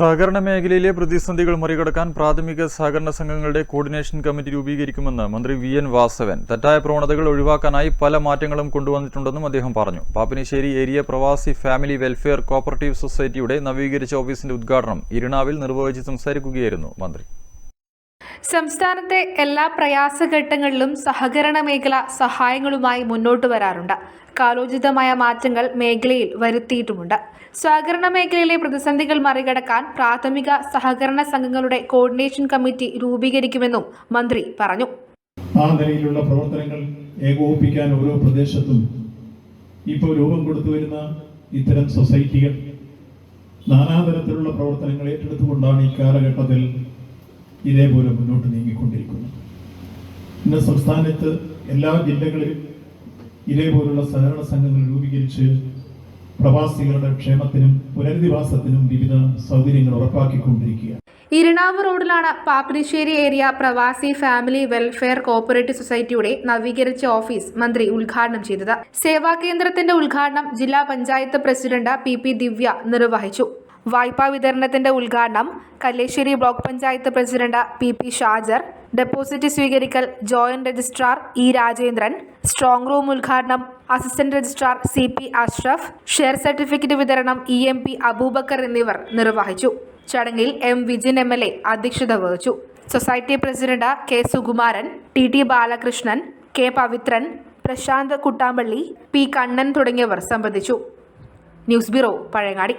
സഹകരണ മേഖലയിലെ പ്രതിസന്ധികൾ മറികടക്കാൻ പ്രാഥമിക സഹകരണ സംഘങ്ങളുടെ കോർഡിനേഷൻ കമ്മിറ്റി രൂപീകരിക്കുമെന്ന് മന്ത്രി വി എൻ വാസവൻ. തെറ്റായ പ്രവണതകൾ ഒഴിവാക്കാനായി പല മാറ്റങ്ങളും കൊണ്ടുവന്നിട്ടുണ്ടെന്നും അദ്ദേഹം പറഞ്ഞു. പാപ്പിനിശ്ശേരി ഏരിയ പ്രവാസി ഫാമിലി വെൽഫെയർ കോപ്പറേറ്റീവ് സൊസൈറ്റിയുടെ നവീകരിച്ച ഓഫീസിന്റെ ഉദ്ഘാടനം ഇരുണാവിൽ നിർവഹിച്ച് സംസാരിക്കുകയായിരുന്നു മന്ത്രി. സംസ്ഥാനത്തെ എല്ലാ പ്രയാസഘട്ടങ്ങളിലും സഹകരണ മേഖല സഹായങ്ങളുമായി മുന്നോട്ട് വരാറുണ്ട്. കാലോചിതമായ മാറ്റങ്ങൾ മേഖലയിൽ വരുത്തിയിട്ടുമുണ്ട്. സഹകരണ മേഖലയിലെ പ്രതിസന്ധികൾ മറികടക്കാൻ പ്രാഥമിക സഹകരണ സംഘങ്ങളുടെ കോർഡിനേഷൻ കമ്മിറ്റി രൂപീകരിക്കുമെന്നും മന്ത്രി പറഞ്ഞു. ആ പ്രവർത്തനങ്ങൾ ഏകോപിപ്പിക്കാൻ ഓരോ പ്രദേശത്തും ഇപ്പോൾ രൂപം കൊടുത്തു വരുന്ന ഇത്തരം സൊസൈറ്റികൾ നാനാതരത്തിലുള്ള പ്രവർത്തനങ്ങൾ ഏറ്റെടുത്തുകൊണ്ടാണ് ഈ കാലഘട്ടത്തിൽ ഇതേപോലെ മുന്നോട്ട് നീങ്ങിക്കൊണ്ടിരിക്കുന്നു. ഇന്ന് സംസ്ഥാനത്ത് എല്ലാ ജില്ലകളിലും ഇതേപോലുള്ള സഹകരണ സംഘങ്ങൾ രൂപീകരിച്ച് പ്രവാസികളുടെ ക്ഷേമത്തിനും പുനരധിവാസത്തിനും വിവിധ സൗകര്യങ്ങൾ ഉറപ്പാക്കിക്കൊണ്ടിരിക്കുകയാണ്. ഇരണാവ് റോഡിലാണ് പാപ്പിനിശ്ശേരി ഏരിയ പ്രവാസി ഫാമിലി വെൽഫെയർ കോപ്പറേറ്റീവ് സൊസൈറ്റിയുടെ നവീകരിച്ച ഓഫീസ് മന്ത്രി ഉദ്ഘാടനം ചെയ്തത്. സേവാ കേന്ദ്രത്തിന്റെ ഉദ്ഘാടനം ജില്ലാ panchayat president P P Divya നിർവഹിച്ചു. വായ്പാ വിതരണത്തിന്റെ ഉദ്ഘാടനം Kalliasseri block panchayat president P P Shajar deposit സ്വീകരിക്കൽ joint registrar E Rajendran strong room ഉദ്ഘാടനം assistant registrar C P Ashraf share certificate വിതരണം ഇ എം പി അബൂബക്കർ എന്നിവർ നിർവഹിച്ചു. ചടങ്ങിൽ M Vijin M L A അധ്യക്ഷത വഹിച്ചു. Society president K Sukumaran T T Balakrishnan K Pavithran Prashanth Kuttampally P Kannan തുടങ്ങിയവർ സംബന്ധിച്ചു. News bureau Pazhayangadi.